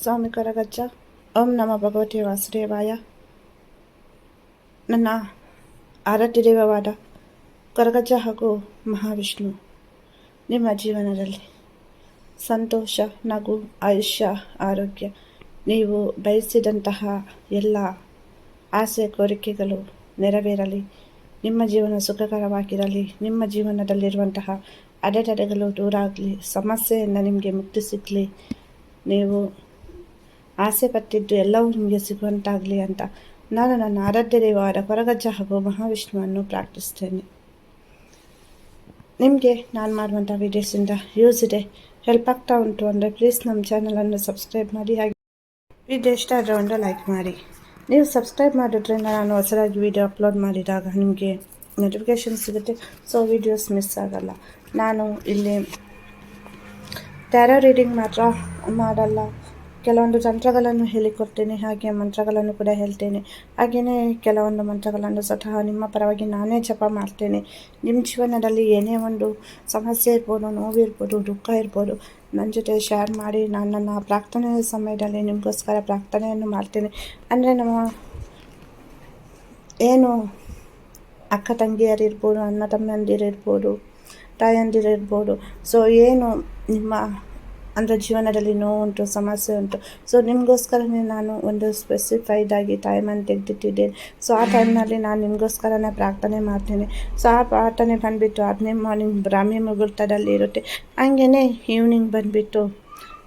ಸ್ವಾಮಿ ಕರಗಜ್ಜ. ಓಂ ನಮ ಭಗವತಿ ವಾಸುದೇವಾಯ. ನನ್ನ ಆರಾಧ್ಯ ದೇವವಾದ ಕೊರಗಜ್ಜ ಹಾಗೂ ಮಹಾವಿಷ್ಣು, ನಿಮ್ಮ ಜೀವನದಲ್ಲಿ ಸಂತೋಷ, ನಗು, ಆಯುಷ್ಯ, ಆರೋಗ್ಯ, ನೀವು ಬಯಸಿದಂತಹ ಎಲ್ಲ ಆಸೆ, ಕೋರಿಕೆಗಳು ನೆರವೇರಲಿ. ನಿಮ್ಮ ಜೀವನ ಸುಖಕರವಾಗಿರಲಿ. ನಿಮ್ಮ ಜೀವನದಲ್ಲಿರುವಂತಹ ಅಡೆತಡೆಗಳು ದೂರ ಆಗಲಿ ಸಮಸ್ಯೆಯಿಂದ ನಿಮಗೆ ಮುಕ್ತಿ ಸಿಗಲಿ. ನೀವು ಆಸೆ ಪಟ್ಟಿದ್ದು ಎಲ್ಲವೂ ನಿಮಗೆ ಸಿಗುವಂತಾಗಲಿ ಅಂತ ನಾನು ನನ್ನ ಆರಾಧ್ಯ ದೇವರ ಕೊರಗಜ್ಜ ಹಾಗೂ ಮಹಾವಿಷ್ಣುವನ್ನು ಪ್ರಾರ್ಥಿಸ್ತೇನೆ. ನಿಮಗೆ ನಾನು ಮಾಡುವಂಥ ವೀಡಿಯೋಸಿಂದ ಯೂಸ್ ಇದೆ. ಹೆಲ್ಪ್ ಆಗ್ತಾ ಉಂಟು ಅಂದರೆ ಪ್ಲೀಸ್ ನಮ್ಮ ಚಾನಲನ್ನು ಸಬ್ಸ್ಕ್ರೈಬ್ ಮಾಡಿ. ಹಾಗೆ ವಿಡಿಯೋ ಇಷ್ಟ ಆದರೆ ಒಂದು ಲೈಕ್ ಮಾಡಿ. ನೀವು ಸಬ್ಸ್ಕ್ರೈಬ್ ಮಾಡೋದ್ರಿಂದ ನಾನು ಹೊಸದಾಗಿ ವಿಡಿಯೋ ಅಪ್ಲೋಡ್ ಮಾಡಿದಾಗ ನಿಮಗೆ ನೋಟಿಫಿಕೇಷನ್ ಸಿಗುತ್ತೆ. ಸೊ ವೀಡಿಯೋಸ್ ಮಿಸ್ ಆಗಲ್ಲ. ನಾನು ಇಲ್ಲಿ ಟ್ಯಾರೋ ರೀಡಿಂಗ್ ಮಾತ್ರ ಮಾಡಲ್ಲ. ಕೆಲವೊಂದು ತಂತ್ರಗಳನ್ನು ಹೇಳಿಕೊಡ್ತೇನೆ ಹಾಗೆ ಮಂತ್ರಗಳನ್ನು ಕೂಡ ಹೇಳ್ತೇನೆ. ಹಾಗೆಯೇ ಕೆಲವೊಂದು ಮಂತ್ರಗಳನ್ನು ಸ್ವತಃ ನಿಮ್ಮ ಪರವಾಗಿ ನಾನೇ ಜಪ ಮಾಡ್ತೇನೆ. ನಿಮ್ಮ ಜೀವನದಲ್ಲಿ ಏನೇ ಒಂದು ಸಮಸ್ಯೆ ಇರ್ಬೋದು, ನೋವಿರ್ಬೋದು, ದುಃಖ ಇರ್ಬೋದು, ನನ್ನ ಜೊತೆ ಶೇರ್ ಮಾಡಿ ನಾನು ನನ್ನ ಪ್ರಾರ್ಥನೆಯ ಸಮಯದಲ್ಲಿ ನಿಮಗೋಸ್ಕರ ಪ್ರಾರ್ಥನೆಯನ್ನು ಮಾಡ್ತೇನೆ. ಅಂದರೆ ನಮ್ಮ ಏನು ಅಕ್ಕ ತಂಗಿಯರಿರ್ಬೋದು ಅಣ್ಣ ತಮ್ಮಂದಿರಿರ್ಬೋದು ತಾಯಂದಿರಿರ್ಬೋದು ಸೊ ಏನು ನಿಮ್ಮ ಅಂದರೆ ಜೀವನದಲ್ಲಿ ನೋವು ಉಂಟು, ಸಮಸ್ಯೆ ಉಂಟು. ಸೊ ನಿಮಗೋಸ್ಕರನೇ ನಾನು ಒಂದು ಸ್ಪೆಸಿಫೈಡ್ ಆಗಿ ಟೈಮನ್ನು ತೆಗೆದಿಟ್ಟಿದ್ದೇನೆ. ಸೊ ಆ ಟೈಮ್ನಲ್ಲಿ ನಾನು ನಿಮಗೋಸ್ಕರನೇ ಪ್ರಾರ್ಥನೆ ಮಾಡ್ತೇನೆ. ಸೊ ಆ ಪ್ರಾರ್ಥನೆ ಬಂದುಬಿಟ್ಟು ಹದಿನೈದು ಮಾರ್ನಿಂಗ್ ಬ್ರಾಹ್ಮಿ ಮುಹೂರ್ತದಲ್ಲಿ ಇರುತ್ತೆ. ಹಂಗೇ ಈವ್ನಿಂಗ್ ಬಂದುಬಿಟ್ಟು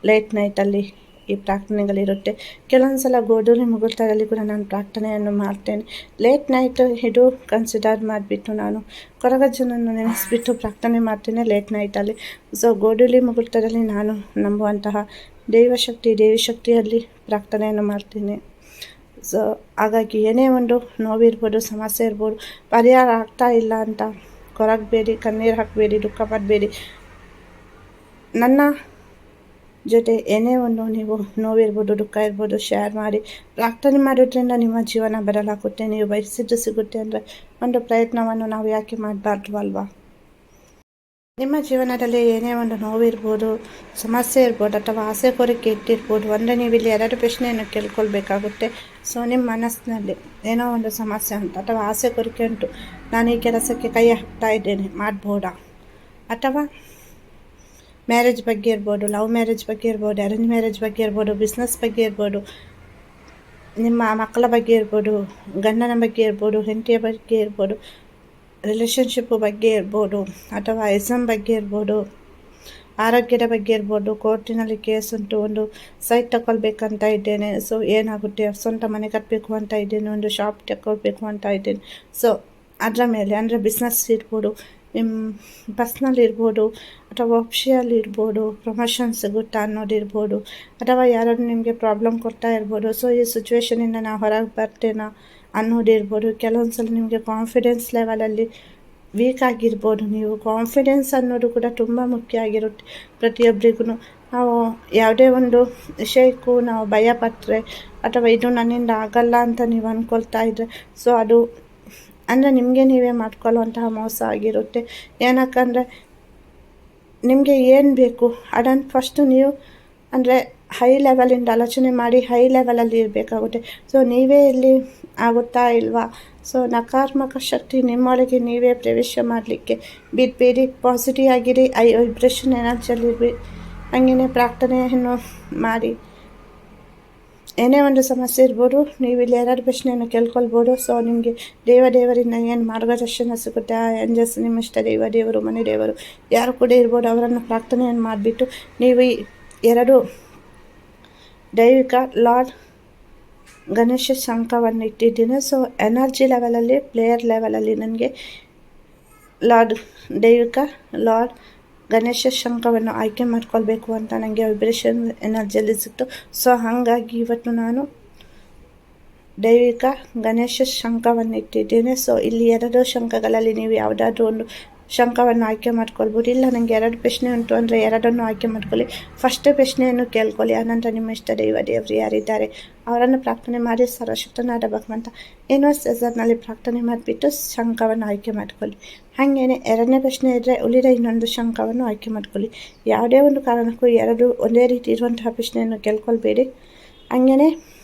ಲೇಟ್ ನೈಟಲ್ಲಿ ಈ ಪ್ರಾರ್ಥನೆಗಳಿರುತ್ತೆ. ಕೆಲವೊಂದು ಸಲ ಗೋಧೂಲಿ ಮುಗುಳ್ತಾರಲ್ಲಿ ಕೂಡ ನಾನು ಪ್ರಾರ್ಥನೆಯನ್ನು ಮಾಡ್ತೇನೆ. ಲೇಟ್ ನೈಟ್ ಇದು ಕನ್ಸಿಡರ್ ಮಾಡಿಬಿಟ್ಟು ನಾನು ಕೊರಗಜ್ಜನನ್ನು ನೆನೆಸಿಬಿಟ್ಟು ಪ್ರಾರ್ಥನೆ ಮಾಡ್ತೇನೆ ಲೇಟ್ ನೈಟಲ್ಲಿ ಸೊ ಗೋಧೂಲಿ ಮುಗುಳ್ತದಲ್ಲಿ ನಾನು ನಂಬುವಂತಹ ದೈವಶಕ್ತಿ ದೇವಿ ಶಕ್ತಿಯಲ್ಲಿ ಪ್ರಾರ್ಥನೆಯನ್ನು ಮಾಡ್ತೀನಿ. ಸೊ ಹಾಗಾಗಿ ಏನೇ ಒಂದು ನೋವಿರ್ಬೋದು, ಸಮಸ್ಯೆ ಇರ್ಬೋದು, ಪರಿಹಾರ ಆಗ್ತಾ ಇಲ್ಲ ಅಂತ ಕೊರಗಬೇಡಿ, ಕಣ್ಣೀರು ಹಾಕಬೇಡಿ, ದುಃಖ ಪಡಬೇಡಿ. ನನ್ನ ಜೊತೆ ಏನೇ ಒಂದು ನೀವು ನೋವಿರ್ಬೋದು, ದುಃಖ ಇರ್ಬೋದು ಶೇರ್ ಮಾಡಿ ಪ್ರಾರ್ಥನೆ ಮಾಡೋದ್ರಿಂದ ನಿಮ್ಮ ಜೀವನ ಬದಲಾಗುತ್ತೆ, ನೀವು ಬಯಸಿದ್ದು ಸಿಗುತ್ತೆ ಅಂದರೆ ಒಂದು ಪ್ರಯತ್ನವನ್ನು ನಾವು ಯಾಕೆ ಮಾಡಬಾರ್ದು ಅಲ್ವಾ? ನಿಮ್ಮ ಜೀವನದಲ್ಲಿ ಏನೇ ಒಂದು ನೋವಿರ್ಬೋದು, ಸಮಸ್ಯೆ ಇರ್ಬೋದು ಅಥವಾ ಆಸೆ ಕೋರಿಕೆ ಇಟ್ಟಿರ್ಬೋದು, ಅಂದರೆ ನೀವು ಇಲ್ಲಿ ಎರಡು ಪ್ರಶ್ನೆಯನ್ನು ಕೇಳ್ಕೊಳ್ಬೇಕಾಗುತ್ತೆ. ಸೊ ನಿಮ್ಮ ಮನಸ್ಸಿನಲ್ಲಿ ಏನೋ ಒಂದು ಸಮಸ್ಯೆ ಉಂಟು ಅಥವಾ ಆಸೆ ಕೋರಿಕೆ ಉಂಟು. ನಾನು ಈ ಕೆಲಸಕ್ಕೆ ಕೈ ಹಾಕ್ತಾ ಇದ್ದೇನೆ, ಮಾಡ್ಬೋದಾ? ಅಥವಾ ಮ್ಯಾರೇಜ್ ಬಗ್ಗೆ ಇರ್ಬೋದು ಲವ್ ಮ್ಯಾರೇಜ್ ಬಗ್ಗೆ ಇರ್ಬೋದು ಅರೇಂಜ್ ಮ್ಯಾರೇಜ್ ಬಗ್ಗೆ ಇರ್ಬೋದು ಬಿಸ್ನೆಸ್ ಬಗ್ಗೆ ಇರ್ಬೋದು ನಿಮ್ಮ ಮಕ್ಕಳ ಬಗ್ಗೆ ಇರ್ಬೋದು ಗಂಡನ ಬಗ್ಗೆ ಇರ್ಬೋದು ಹೆಂಡತಿಯ ಬಗ್ಗೆ ಇರ್ಬೋದು ರಿಲೇಷನ್ಶಿಪ್ ಬಗ್ಗೆ ಇರ್ಬೋದು ಅಥವಾ ಎಕ್ಸಾಮ್ ಬಗ್ಗೆ ಇರ್ಬೋದು ಆರೋಗ್ಯದ ಬಗ್ಗೆ ಇರ್ಬೋದು ಕೋರ್ಟಿನಲ್ಲಿ ಕೇಸ್ ಉಂಟು ಒಂದು ಸೈಟ್ ತಗೊಳ್ಬೇಕಂತ ಇದ್ದೇನೆ ಸೊ ಏನಾಗುತ್ತೆ ಸ್ವಂತ ಮನೆ ಕಟ್ಟಬೇಕು ಅಂತ ಇದ್ದೇನೆ ಒಂದು ಶಾಪ್ ತಗೊಳ್ಬೇಕು ಅಂತ ಇದ್ದೇನೆ ಸೊ ಅದರ ಮೇಲೆ ಅಂದರೆ ಬಿಸ್ನೆಸ್ ಇರ್ಬೋದು ಇರ್ಬೋದು ಅಥವಾ ಇರ್ಬೋದು ಪ್ರಮೋಷನ್ ಸಿಗುತ್ತಾ ಅನ್ನೋದಿರ್ಬೋದು ಅಥವಾ ಯಾರಾದರೂ ನಿಮಗೆ ಪ್ರಾಬ್ಲಮ್ ಕೊಡ್ತಾ ಇರ್ಬೋದು. ಸೊ ಈ ಸಿಚುವೇಶನಿಂದ ನಾವು ಹೊರಗೆ ಬರ್ತೇನಾ ಅನ್ನೋದಿರ್ಬೋದು ಕೆಲವೊಂದು ಸಲ ನಿಮಗೆ ಕಾನ್ಫಿಡೆನ್ಸ್ ಲೆವೆಲಲ್ಲಿ ವೀಕ್ ಆಗಿರ್ಬೋದು ನೀವು. ಕಾನ್ಫಿಡೆನ್ಸ್ ಅನ್ನೋದು ಕೂಡ ತುಂಬ ಮುಖ್ಯ ಆಗಿರುತ್ತೆ ಪ್ರತಿಯೊಬ್ಬರಿಗೂ ನಾವು ಯಾವುದೇ ಒಂದು ವಿಷಯಕ್ಕೂ ನಾವು ಭಯಪಟ್ಟರೆ ಅಥವಾ ಇದು ನನ್ನಿಂದ ಆಗಲ್ಲ ಅಂತ ನೀವು ಅಂದ್ಕೊಳ್ತಾ ಇದ್ದರೆ ಸೊ ಅದು ಅಂದರೆ ನಿಮಗೆ ನೀವೇ ಮಾಡ್ಕೊಳ್ಳುವಂತಹ ಮೋಸ ಆಗಿರುತ್ತೆ. ಏನಕ್ಕಂದರೆ ನಿಮಗೆ ಏನು ಬೇಕು? ಅದನ್ನು ಫಸ್ಟು ನೀವು ಅಂದರೆ ಹೈ ಲೆವೆಲಿಂದ ಆಲೋಚನೆ ಮಾಡಿ ಹೈ ಲೆವೆಲಲ್ಲಿ ಇರಬೇಕಾಗುತ್ತೆ. ಸೊ ನೀವೇ ಇಲ್ಲಿ ಆಗುತ್ತಾ ಇಲ್ವಾ? ಸೊ ನಕಾರಾತ್ಮಕ ಶಕ್ತಿ ನಿಮ್ಮೊಳಗೆ ನೀವೇ ಪ್ರವೇಶ ಮಾಡಲಿಕ್ಕೆ ಬಿದ್ಬೇಡಿ ಪಾಸಿಟಿವ್ ಆಗಿರಿ. ಐ ವೈಬ್ರೇಷನ್ ಎನರ್ಜಿಯಲ್ಲಿ ಹಾಗೆಯೇ ಪ್ರಾರ್ಥನೆಯನ್ನು ಮಾಡಿ. ಏನೇ ಒಂದು ಸಮಸ್ಯೆ ಇರ್ಬೋದು, ನೀವು ಇಲ್ಲಿ ಎರಡು ಪ್ರಶ್ನೆಯನ್ನು ಕೇಳ್ಕೊಳ್ಬೋದು. ಸೊ ನಿಮಗೆ ದೇವ ದೇವರಿಂದ ಏನು ಮಾರ್ಗದರ್ಶನ ಸಿಗುತ್ತೆ ಎಂಜಸ್ ನಿಮ್ಮ ಇಷ್ಟ ದೇವ ದೇವರು, ಮನೆ ದೇವರು, ಯಾರು ಕೂಡ ಇರ್ಬೋದು, ಅವರನ್ನು ಪ್ರಾರ್ಥನೆಯನ್ನು ಮಾಡಿಬಿಟ್ಟು ನೀವು ಎರಡು ದೈವಿಕ ಲಾರ್ಡ್ ಗಣೇಶ ಶಂಕವನ್ನು ಇಟ್ಟಿದ್ದೀನಿ. ಸೊ ಎನರ್ಜಿ ಲೆವೆಲಲ್ಲಿ ಪ್ಲೇಯರ್ ಲೆವೆಲಲ್ಲಿ ನನಗೆ ಲಾರ್ಡ್, ದೈವಿಕ ಲಾರ್ಡ್ ಗಣೇಶ ಶಂಖವನ್ನು ಆಯ್ಕೆ ಮಾಡ್ಕೊಳ್ಬೇಕು ಅಂತ ನನಗೆ ವೈಬ್ರೇಷನ್ ಎನರ್ಜಿಯಲ್ಲಿ ಸಿಕ್ತು. ಸೊ ಹಾಗಾಗಿ ಇವತ್ತು ನಾನು ದೈವಿಕ ಗಣೇಶ ಶಂಖವನ್ನು ಇಟ್ಟಿದ್ದೇನೆ ಸೊ ಇಲ್ಲಿ ಎರಡು ಶಂಖಗಳಲ್ಲಿ ನೀವು ಯಾವುದಾದ್ರೂ ಒಂದು ಶಂಕವನ್ನು ಆಯ್ಕೆ ಮಾಡ್ಕೊಳ್ಬೋದು. ಇಲ್ಲ ನನಗೆ ಎರಡು ಪ್ರಶ್ನೆ ಉಂಟು ಅಂದರೆ ಎರಡನ್ನು ಆಯ್ಕೆ ಮಾಡ್ಕೊಳ್ಳಿ. ಫಸ್ಟ್ ಪ್ರಶ್ನೆಯನ್ನು ಕೇಳ್ಕೊಳ್ಳಿ. ಆನಂತರ ನಿಮ್ಮ ಇಷ್ಟ ದೈವ ದೇವರು ಯಾರಿದ್ದಾರೆ? ಅವರನ್ನು ಪ್ರಾರ್ಥನೆ ಮಾಡಿ ಸರ್ವಶಕ್ತನಾದ ಭಗವಂತ. ಯೂನಿವರ್ಸ್ ಪ್ರಾರ್ಥನೆ ಮಾಡಿಬಿಟ್ಟು ಶಂಕವನ್ನು ಆಯ್ಕೆ ಮಾಡ್ಕೊಳ್ಳಿ. ಹಾಗೇನೆ ಎರಡನೇ ಪ್ರಶ್ನೆ ಇದ್ದರೆ ಉಳಿದ ಇನ್ನೊಂದು ಶಂಕವನ್ನು ಆಯ್ಕೆ ಮಾಡ್ಕೊಳ್ಳಿ. ಯಾವುದೇ ಒಂದು ಕಾರಣಕ್ಕೂ ಎರಡು ಒಂದೇ ರೀತಿ ಇರುವಂತಹ ಪ್ರಶ್ನೆಯನ್ನು ಕೇಳ್ಕೊಳ್ಬೇಡಿ. ಹಾಗೇನೆ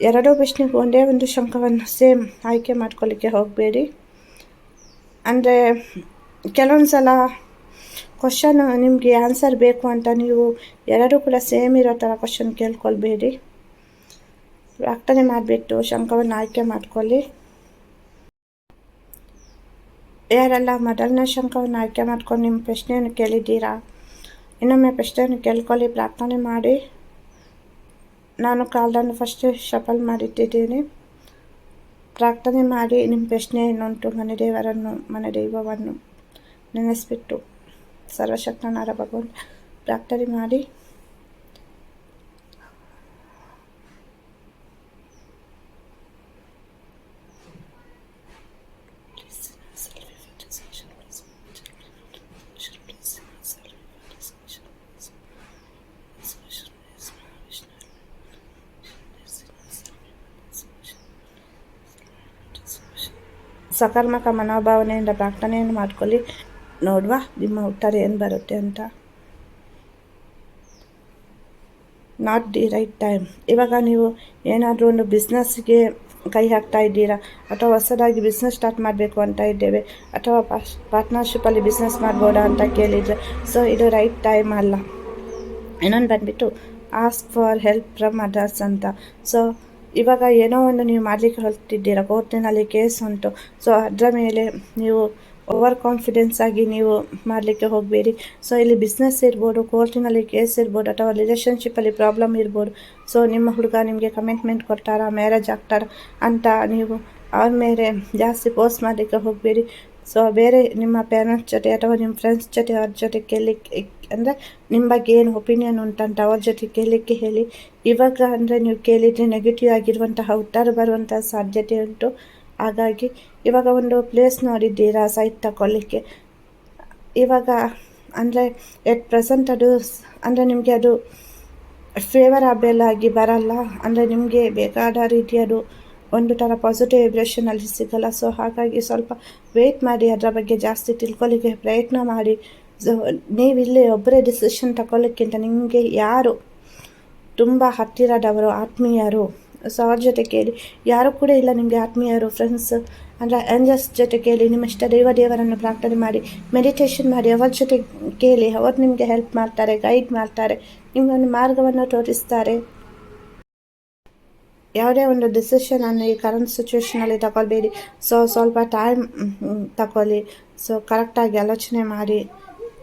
ಎರಡೂ ಪ್ರಶ್ನೆಗೂ ಒಂದೇ ಒಂದು ಶಂಕವನ್ನು ಸೇಮ್ ಆಯ್ಕೆ ಮಾಡ್ಕೊಳ್ಳಿಕ್ಕೆ ಹೋಗಬೇಡಿ. ಅಂದರೆ ಕೆಲವೊಂದು ಸಲ ಕ್ವಶನ್ ನಿಮಗೆ ಆನ್ಸರ್ ಬೇಕು ಅಂತ ನೀವು ಎರಡೂ ಕೂಡ ಸೇಮ್ ಇರೋ ಥರ ಕ್ವಶನ್ ಕೇಳ್ಕೊಳ್ಬೇಡಿ. ಪ್ರಾರ್ಥನೆ ಮಾಡಿಬಿಟ್ಟು ಶಂಕವನ್ನು ಆಯ್ಕೆ ಮಾಡ್ಕೊಳ್ಳಿ. ಯಾರೆಲ್ಲ ಮೊದಲನೇ ಶಂಕವನ್ನು ಆಯ್ಕೆ ಮಾಡ್ಕೊಂಡು ನಿಮ್ಮ ಪ್ರಶ್ನೆಯನ್ನು ಕೇಳಿದ್ದೀರಾ? ಇನ್ನೊಮ್ಮೆ ಪ್ರಶ್ನೆಯನ್ನು ಕೇಳ್ಕೊಳ್ಳಿ, ಪ್ರಾರ್ಥನೆ ಮಾಡಿ. ನಾನು ಕಾಲ್ಡನ್ನು ಫಸ್ಟ್ ಶಫಲ್ ಮಾಡಿಟ್ಟಿದ್ದೇನೆ. ಪ್ರಾರ್ಥನೆ ಮಾಡಿ ನಿಮ್ಮ ಪ್ರಶ್ನೆ ಏನುಂಟು ಮನೆ ದೇವರನ್ನು ಮನೆ ದೈವವನ್ನು ನೆನೆಸ್ಬಿಟ್ಟು ಸರ್ವಶಕ್ತನಾದ ಭಗವಂತ ಪ್ರಾರ್ಥನೆ ಮಾಡಿ. ಸಕಾರಾತ್ಮಕ ಮನೋಭಾವನೆಯಿಂದ ಪ್ರಾರ್ಥನೆಯನ್ನು ಮಾಡ್ಕೊಳ್ಳಿ. ನೋಡುವ, ನಿಮ್ಮ ಉತ್ತರ ಏನು ಬರುತ್ತೆ ಅಂತ. ನಾಟ್ ದಿ ರೈಟ್ ಟೈಮ್ ಇವಾಗ ನೀವು ಏನಾದರೂ ಒಂದು ಬಿಸ್ನೆಸ್ಗೆ ಕೈ ಹಾಕ್ತಾ ಇದ್ದೀರಾ, ಅಥವಾ ಹೊಸದಾಗಿ ಬಿಸ್ನೆಸ್ ಸ್ಟಾರ್ಟ್ ಮಾಡಬೇಕು ಅಂತ ಇದ್ದೇವೆ, ಅಥವಾ ಪಾರ್ಟ್ನರ್ಶಿಪ್ಪಲ್ಲಿ ಬಿಸ್ನೆಸ್ ಮಾಡ್ಬೋದಾ ಅಂತ ಕೇಳಿದರೆ ಸೊ ಇದು ರೈಟ್ ಟೈಮ್ ಅಲ್ಲ. ಇನ್ನೊಂದು ಬಂದುಬಿಟ್ಟು ask for help from others ಅಂತ. ಸೊ ಇವಾಗ ಏನೋ ಒಂದು ನೀವು ಮಾಡಲಿಕ್ಕೆ ಹೊರಟಿದ್ದೀರಾ, ಕೋರ್ಟಿನಲ್ಲಿ ಕೇಸ್ ಉಂಟು. ಸೊ ಅದರ ಮೇಲೆ ನೀವು ಓವರ್ ಕಾನ್ಫಿಡೆನ್ಸ್ ಆಗಿ ನೀವು ಮಾಡಲಿಕ್ಕೆ ಹೋಗಬೇಡಿ. ಸೊ ಇಲ್ಲಿ ಬಿಸ್ನೆಸ್ ಇರ್ಬೋದು, ಕೋರ್ಟಿನಲ್ಲಿ ಕೇಸ್ ಇರ್ಬೋದು, ಅಥವಾ ರಿಲೇಷನ್ಶಿಪ್ಪಲ್ಲಿ ಪ್ರಾಬ್ಲಮ್ ಇರ್ಬೋದು. ಸೊ ನಿಮ್ಮ ಹುಡುಗ ನಿಮಗೆ ಕಮಿಟ್ಮೆಂಟ್ ಕೊಡ್ತಾರಾ ಮ್ಯಾರೇಜ್ ಆಗ್ತಾರಾ ಅಂತ ನೀವು ಅವ್ರ ಮೇಲೆ ಜಾಸ್ತಿ ಪೋಸ್ಟ್ ಮಾಡಲಿಕ್ಕೆ ಹೋಗಬೇಡಿ. ಸೊ ಬೇರೆ ನಿಮ್ಮ ಪೇರೆಂಟ್ಸ್ ಜೊತೆ ಅಥವಾ ನಿಮ್ಮ ಫ್ರೆಂಡ್ಸ್ ಜೊತೆ ಅವ್ರ ಜೊತೆ ಕೇಳಲಿಕ್ಕೆ ಅಂದರೆ ನಿಮ್ಮ ಬಗ್ಗೆ ಏನು ಒಪಿನಿಯನ್ ಉಂಟಂತ ಅವ್ರ ಜೊತೆ ಕೇಳಲಿಕ್ಕೆ ಹೇಳಿ. ಇವಾಗ ಅಂದರೆ ನೀವು ಕೇಳಿದರೆ ನೆಗೆಟಿವ್ ಆಗಿರುವಂತಹ, ಉತ್ತರ ಬರುವಂತಹ ಸಾಧ್ಯತೆ ಉಂಟು. ಹಾಗಾಗಿ ಇವಾಗ ಒಂದು ಪ್ಲೇಸ್ ನೋಡಿದ್ದೀರಾ ಸೈಟ್ ತಗೊಳ್ಳಿಕ್ಕೆ ಇವಾಗ ಅಂದರೆ ಎಟ್ ಪ್ರೆಸೆಂಟ್ ಅದು ಅಂದರೆ ನಿಮಗೆ ಅದು ಫೇವರಬಲ್ ಆಗಿ ಬರಲ್ಲ. ಅಂದರೆ ನಿಮಗೆ ಬೇಕಾದ ರೀತಿ ಅದು ಒಂದು ಥರ ಪಾಸಿಟಿವ್ ವೈಬ್ರೇಷನಲ್ಲಿ ಸಿಗಲ್ಲ. ಸೊ ಹಾಗಾಗಿ ಸ್ವಲ್ಪ ವೇಟ್ ಮಾಡಿ, ಅದರ ಬಗ್ಗೆ ಜಾಸ್ತಿ ತಿಳ್ಕೊಳ್ಳಿಕ್ಕೆ ಪ್ರಯತ್ನ ಮಾಡಿ. ನೀವಿಲ್ಲಿ ಒಬ್ಬರೇ ಡಿಸಿಷನ್ ತಗೊಳ್ಳಿಕ್ಕಿಂತ ನಿಮಗೆ ಯಾರು ತುಂಬ ಹತ್ತಿರದವರು, ಆತ್ಮೀಯರು? ಸೊ ಅವ್ರ ಜೊತೆ ಕೇಳಿ. ಯಾರು ಕೂಡ ಇಲ್ಲ ನಿಮಗೆ ಆತ್ಮೀಯರು ಫ್ರೆಂಡ್ಸ್ ಅಂದರೆ ಏಂಜಲ್ಸ್ ಜೊತೆ ಕೇಳಿ, ನಿಮ್ಮ ಇಷ್ಟ ದೈವ ದೇವರನ್ನು ಪ್ರಾರ್ಥನೆ ಮಾಡಿ ಮೆಡಿಟೇಷನ್ ಮಾಡಿ, ಅವ್ರ ಜೊತೆ ಕೇಳಿ. ಅವರು ನಿಮಗೆ ಹೆಲ್ಪ್ ಮಾಡ್ತಾರೆ ಗೈಡ್ ಮಾಡ್ತಾರೆ ನಿಮಗೊಂದು ಮಾರ್ಗವನ್ನು ತೋರಿಸ್ತಾರೆ. ಯಾವುದೇ ಒಂದು ಡಿಸಿಷನನ್ನು ಈ ಕರೆಂಟ್ ಸಿಚುವೇಷನಲ್ಲಿ ತಗೊಳ್ಬೇಡಿ. ಸೊ ಸ್ವಲ್ಪ ಟೈಮ್ ತಗೊಳ್ಳಿ. ಸೊ ಕರೆಕ್ಟಾಗಿ ಆಲೋಚನೆ ಮಾಡಿ.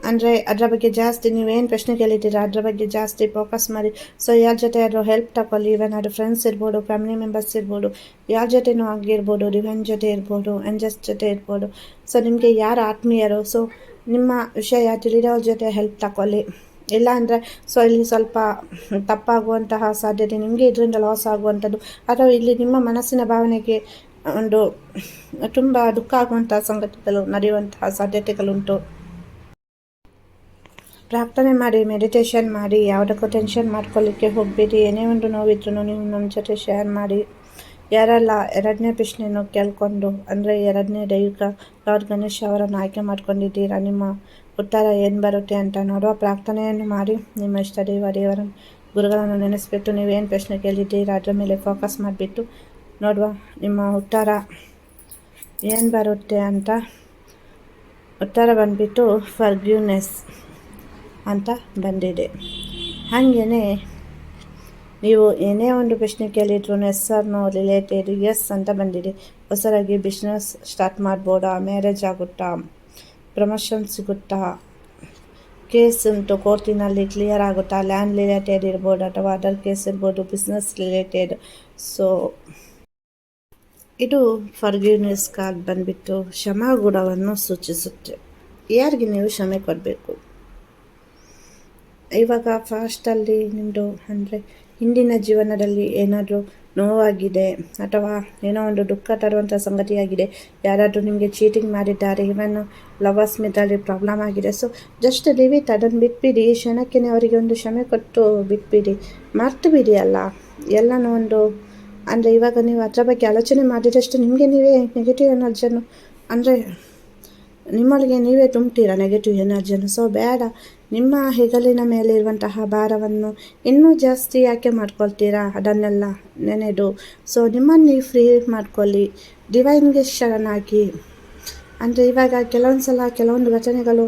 ಅಂದರೆ ಅದರ ಬಗ್ಗೆ ಜಾಸ್ತಿ ನೀವೇನು ಪ್ರಶ್ನೆ ಕೇಳಿದ್ದೀರಾ? ಅದರ ಬಗ್ಗೆ ಜಾಸ್ತಿ ಫೋಕಸ್ ಮಾಡಿ. ಸೊ ಯಾರ ಜೊತೆ ಅದರ ಹೆಲ್ಪ್ ತಗೊಳ್ಳಿ. ಇವನ್ ಅದು ಫ್ರೆಂಡ್ಸ್ ಇರ್ಬೋದು ಫ್ಯಾಮಿಲಿ ಮೆಂಬರ್ಸ್ ಇರ್ಬೋದು. ಯಾರ ಜೊತೆನೂ ಆಗಿರ್ಬೋದು ರಿವೆನ್ ಜೊತೆ ಇರ್ಬೋದು ಎಂಜಸ್ ಜೊತೆ ಇರ್ಬೋದು. ಸೊ ನಿಮಗೆ ಯಾರು ಆತ್ಮೀಯರು? ಸೊ ನಿಮ್ಮ ವಿಷಯ ತಿಳಿದವ್ರ ಜೊತೆ ಹೆಲ್ಪ್ ತಗೊಳ್ಳಿ. ಇಲ್ಲ ಅಂದರೆ ಸೊ ಇಲ್ಲಿ ಸ್ವಲ್ಪ ತಪ್ಪಾಗುವಂತಹ ಸಾಧ್ಯತೆ ನಿಮಗೆ ಇದರಿಂದ ಲಾಸ್ ಆಗುವಂಥದ್ದು. ಅಥವಾ ಇಲ್ಲಿ ನಿಮ್ಮ ಮನಸ್ಸಿನ ಭಾವನೆಗೆ ಒಂದು ತುಂಬ ದುಃಖ ಆಗುವಂತಹ ಸಂಗತಿಗಳು ನಡೆಯುವಂತಹ ಸಾಧ್ಯತೆಗಳುಂಟು. ಪ್ರಾರ್ಥನೆ ಮಾಡಿ ಮೆಡಿಟೇಷನ್ ಮಾಡಿ, ಯಾವುದಕ್ಕೂ ಟೆನ್ಷನ್ ಮಾಡ್ಕೊಳ್ಳಿಕ್ಕೆ ಹೋಗಬೇಡಿ. ಏನೇ ಒಂದು ನೋವಿದ್ರು ನೀವು ನಮ್ಮ ಜೊತೆ ಶೇರ್ ಮಾಡಿ. ಯಾರೆಲ್ಲ, ಎರಡನೇ ಪ್ರಶ್ನೆಯನ್ನು ಕೇಳ್ಕೊಂಡು, ಅಂದರೆ ಎರಡನೇ ದೈವಿಕ ಲಾರ್ಡ್ ಗಣೇಶ್ ಅವರನ್ನು ಆಯ್ಕೆ ಮಾಡ್ಕೊಂಡಿದ್ದೀರಾ? ನಿಮ್ಮ ಉತ್ತರ ಏನು ಬರುತ್ತೆ ಅಂತ ನೋಡುವ ಪ್ರಾರ್ಥನೆಯನ್ನು ಮಾಡಿ. ನಿಮ್ಮ ಇಷ್ಟ ದೇವ, ದೇವರ ಗುರುಗಳನ್ನು ನೆನೆಸ್ಬಿಟ್ಟು ನೀವೇನು ಪ್ರಶ್ನೆ ಕೇಳಿದ್ದೀರಾ ಅದರ ಮೇಲೆ ಫೋಕಸ್ ಮಾಡಿಬಿಟ್ಟು ನೋಡುವ. ನಿಮ್ಮ ಉತ್ತರ ಏನು ಬರುತ್ತೆ ಅಂತ, ಉತ್ತರ ಬಂದುಬಿಟ್ಟು ಫರ್ಗ್ಯೂನೆಸ್ ಅಂತ ಬಂದಿದೆ. ಹಾಗೇ ನೀವು ಏನೇ ಒಂದು ಪ್ರಶ್ನೆ ಕೇಳಿದ್ರು yes or no, related, yes ಅಂತ ಬಂದಿದೆ. ಹೊಸರಾಗಿ ಬಿಸ್ನೆಸ್ ಸ್ಟಾರ್ಟ್ ಮಾಡ್ಬೋದಾ? ಮ್ಯಾರೇಜ್ ಆಗುತ್ತಾ? ಪ್ರಮೋಷನ್ ಸಿಗುತ್ತಾ? ಕೇಸ್ ಉಂಟು, ಕೋರ್ಟಿನಲ್ಲಿ ಕ್ಲಿಯರ್ ಆಗುತ್ತಾ? ಲ್ಯಾಂಡ್ ರಿಲೇಟೆಡ್ ಇರ್ಬೋದು ಅಥವಾ ಅದರ್ ಕೇಸ್ ಇರ್ಬೋದು, ಬಿಸ್ನೆಸ್ ರಿಲೇಟೆಡ್. ಸೊ, ಇದು ಫರ್ಗಿವ್ನೆಸ್ ಕಾರ್ಡ್ ಬಂದ್ಬಿಟ್ಟು ಕ್ಷಮಾಗುಣವನ್ನು ಸೂಚಿಸುತ್ತೆ. ಯಾರಿಗೆ ನೀವು ಕ್ಷಮೆ ಕೊಡಬೇಕು? ಇವಾಗ ಫಾಸ್ಟಲ್ಲಿ ನಿಮ್ಮದು ಅಂದರೆ ಹಿಂದಿನ ಜೀವನದಲ್ಲಿ ಏನಾದರೂ ನೋವಾಗಿದೆ ಅಥವಾ ಏನೋ ಒಂದು ದುಃಖ ತರುವಂಥ ಸಂಗತಿಯಾಗಿದೆ, ಯಾರಾದರೂ ನಿಮಗೆ ಚೀಟಿಂಗ್ ಮಾಡಿದ್ದಾರೆ ಇವನ್ನು ಲವರ್ಸ್ ಮಿದ್ರಲ್ಲಿ ಪ್ರಾಬ್ಲಮ್ ಆಗಿದೆ. ಸೊ ಜಸ್ಟ್ ಇಟ್ ಅದನ್ನು ಬಿಟ್ಬಿಡಿ. ಕ್ಷಣಕ್ಕೆ ಅವರಿಗೆ ಒಂದು ಕ್ಷಮೆ ಕೊಟ್ಟು ಬಿಟ್ಬಿಡಿ. ಮರ್ತು ಬಿಡಿ ಅಲ್ಲ. ಎಲ್ಲನೂ ಒಂದು, ಅಂದರೆ ಇವಾಗ ನೀವು ಅದರ ಬಗ್ಗೆ ಆಲೋಚನೆ ಮಾಡಿದಷ್ಟು ನಿಮಗೆ ನೀವೇ ನೆಗೆಟಿವ್ ಎನರ್ಜಿಯನ್ನು ಅಂದರೆ ನಿಮ್ಮೊಳಗೆ ನೀವೇ ತುಂಬ್ತೀರಾ ನೆಗೆಟಿವ್ ಎನರ್ಜಿಯನ್ನು ಸೊ ಬೇಡ. ನಿಮ್ಮ ಹೆಗಲಿನ ಮೇಲೆ ಇರುವಂತಹ ಭಾರವನ್ನು ಇನ್ನೂ ಜಾಸ್ತಿ ಯಾಕೆ ಮಾಡ್ಕೊಳ್ತೀರಾ? ಅದನ್ನೆಲ್ಲ ನೆನೆದು. ಸೊ ನಿಮ್ಮನ್ನು ಫ್ರೀ ಮಾಡ್ಕೊಳ್ಳಿ. ಡಿವೈನ್ಗೆ ಶರಣಾಗಿ. ಅಂದರೆ ಇವಾಗ ಕೆಲವೊಂದು ಸಲ ಕೆಲವೊಂದು ಘಟನೆಗಳು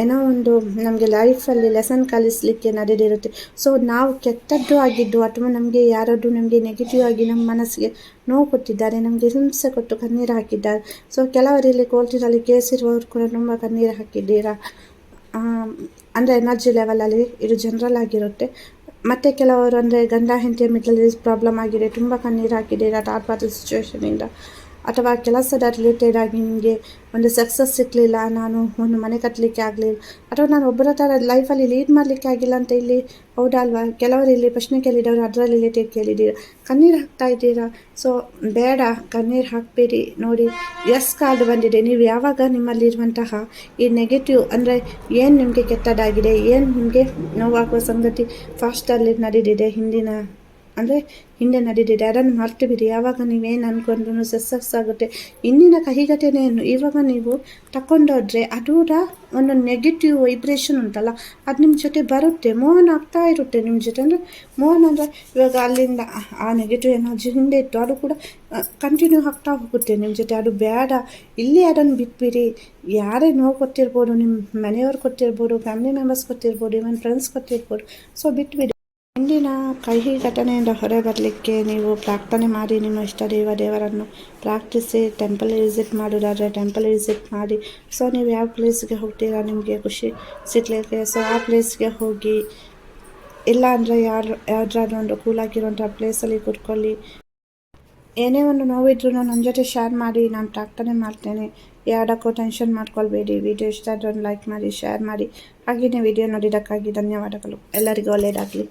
ಏನೋ ಒಂದು ನಮಗೆ ಲೈಫಲ್ಲಿ ಲೆಸನ್ ಕಲಿಸಲಿಕ್ಕೆ ನಡೆದಿರುತ್ತೆ. ಸೊ ನಾವು ಕೆಟ್ಟದ್ದು ಆಗಿದ್ದು ಅಥವಾ ನಮಗೆ ಯಾರಾದರೂ ನಮಗೆ ನೆಗೆಟಿವ್ ಆಗಿ ನಮ್ಮ ಮನಸ್ಸಿಗೆ ನೋವು ಕೊಟ್ಟಿದ್ದಾರೆ, ನಮಗೆ ಹಿಂಸೆ ಕೊಟ್ಟು ಕಣ್ಣೀರು ಹಾಕಿದ್ದಾರೆ. ಸೊ ಕೆಲವರಿಲ್ಲಿ ಕೋರ್ಟಿನಲ್ಲಿ ಕೇಸ್ ಇರುವವರು ಕೂಡ ತುಂಬ ಕಣ್ಣೀರು ಹಾಕಿದ್ದೀರಾ? ಅಂದರೆ ಎನರ್ಜಿ ಲೆವೆಲಲ್ಲಿ ಇದು ಜನರಲ್ ಆಗಿರುತ್ತೆ. ಮತ್ತು ಕೆಲವರು ಅಂದರೆ ಗಂಡ ಹೆಂಡತಿಯ ಮಿಡ್ಲಲ್ಲಿ ಪ್ರಾಬ್ಲಮ್ ಆಗಿದೆ, ತುಂಬ ಕಣ್ಣೀರು ಹಾಕಿದ್ದೀರಾ ಟಾರ್ಪಾದ ಸಿಚುವೇಶನಿಂದ ಅಥವಾ ಕೆಲಸದ ರಿಲೇಟೆಡ್ ಆಗಿ ನಿಮಗೆ ಒಂದು ಸಕ್ಸಸ್ ಸಿಕ್ಕಲಿಲ್ಲ ನಾನು ಒಂದು ಮನೆ ಕಟ್ಟಲಿಕ್ಕೆ ಆಗಲಿಲ್ಲ, ಅಥವಾ ನಾನು ಒಬ್ಬರ ಥರ ಲೈಫಲ್ಲಿ ಲೀಡ್ ಮಾಡಲಿಕ್ಕೆ ಆಗಿಲ್ಲ ಅಂತ ಇಲ್ಲಿ ಹೌದಲ್ವಾ ಕೆಲವರು ಇಲ್ಲಿ ಪ್ರಶ್ನೆ ಕೇಳಿದವರು ಅದರ ರಿಲೇಟೆಡ್ ಕೇಳಿದ್ದೀರಾ ಕಣ್ಣೀರು ಹಾಕ್ತಾ ಇದ್ದೀರಾ? ಸೊ ಬೇಡ, ಕಣ್ಣೀರು ಹಾಕಬೇಡಿ. ನೋಡಿ ಎಸ್ ಕಾರ್ಡ್ ಬಂದಿದೆ. ನೀವು ಯಾವಾಗ ನಿಮ್ಮಲ್ಲಿರುವಂತಹ ಈ ನೆಗೆಟಿವ್ ಅಂದರೆ ಏನು ನಿಮಗೆ ಕೆಟ್ಟದಾಗಿದೆ, ಏನು ನಿಮಗೆ ನೋವಾಗುವ ಸಂಗತಿ ಫಾಸ್ಟಲ್ಲಿ ನಡೆದಿದೆ ಹಿಂದಿನ ಅಂದರೆ ಹಿಂದೆ ನಡೆದಿದೆ. ಅದನ್ನು ಮರ್ತು ಬಿಡಿ ಯಾವಾಗ ನೀವೇನು ಅಂದ್ಕೊಂಡ್ರೂ ಸಕ್ಸಸ್ ಆಗುತ್ತೆ ಇಂದಿನ ಕಹಿಘಟನೆಯನ್ನು ಇವಾಗ ನೀವು ತಗೊಂಡೋದ್ರೆ ಅದೂರ ಒಂದು ನೆಗೆಟಿವ್ ವೈಬ್ರೇಷನ್ ಉಂಟಲ್ಲ? ಅದು ನಿಮ್ಮ ಜೊತೆ ಬರುತ್ತೆ. ಮೋಹನ್ ಆಗ್ತಾ ಇರುತ್ತೆ ನಿಮ್ಮ ಜೊತೆ. ಅಂದರೆ ಮೋಹನ್ ಅಂದರೆ ಇವಾಗ ಅಲ್ಲಿಂದ ಆ ನೆಗೆಟಿವ್ ಎನರ್ಜಿ ಹಿಂದೆ ಇತ್ತು. ಅದು ಕೂಡ ಕಂಟಿನ್ಯೂ ಆಗ್ತಾ ಹೋಗುತ್ತೆ ನಿಮ್ಮ ಜೊತೆ. ಅದು ಬೇಡ. ಇಲ್ಲಿ ಅದನ್ನು ಬಿಟ್ಬಿಡಿ. ಯಾರೇ ನೋವು ಕೊಟ್ಟಿರ್ಬೋದು, ನಿಮ್ಮ ಮನೆಯವ್ರು ಕೊಟ್ಟಿರ್ಬೋದು ಫ್ಯಾಮಿಲಿ ಮೆಂಬರ್ಸ್ ಕೊಟ್ಟಿರ್ಬೋದು ಇವನ್ ಫ್ರೆಂಡ್ಸ್ ಕೊಟ್ಟಿರ್ಬೋದು. ಸೊ ಬಿಟ್ಬಿಡಿ. ಇಂದಿನ ಕಹಿ ಘಟನೆಯಿಂದ ಹೊರಬರಲಿಕ್ಕೆ ನೀವು ಪ್ರಾರ್ಥನೆ ಮಾಡಿ ನಿಮ್ಮ ಇಷ್ಟ ದೇವ ದೇವರನ್ನು ಪ್ರಾರ್ಥಿಸಿ ಟೆಂಪಲ್ ವಿಸಿಟ್ ಮಾಡೋದಾದರೆ ಟೆಂಪಲ್ ವಿಸಿಟ್ ಮಾಡಿ. ಸೊ ನೀವು ಯಾವ ಪ್ಲೇಸ್ಗೆ ಹೋಗ್ತೀರಾ ನಿಮಗೆ ಖುಷಿ ಸಿಗ್ಲಿಕ್ಕೆ? ಸೊ ಆ ಪ್ಲೇಸ್ಗೆ ಹೋಗಿ ಇಲ್ಲ ಅಂದರೆ ಯಾರು ಯಾವುದಾದ್ರೂ ಒಂದು ಕೂಲಾಗಿರುವಂಥ ಪ್ಲೇಸಲ್ಲಿ ಕೂತ್ಕೊಳ್ಳಿ. ಏನೇ ಒಂದು ನೋವಿದ್ರೂ ನನ್ನ ಜೊತೆ ಶೇರ್ ಮಾಡಿ, ನಾನು ಪ್ರಾರ್ಥನೆ ಮಾಡ್ತೇನೆ. ಯಾವುದಕ್ಕೂ ಟೆನ್ಷನ್ ಮಾಡ್ಕೊಳ್ಬೇಡಿ. ವಿಡಿಯೋ ಇಷ್ಟ ಆದ್ರೆ ಲೈಕ್ ಮಾಡಿ ಶೇರ್ ಮಾಡಿ. ಹಾಗೆಯೇ ವಿಡಿಯೋ ನೋಡಿದ್ದಕ್ಕಾಗಿ ಧನ್ಯವಾದಗಳು. ಎಲ್ಲರಿಗೂ ಒಳ್ಳೆಯದಾಗಲಿ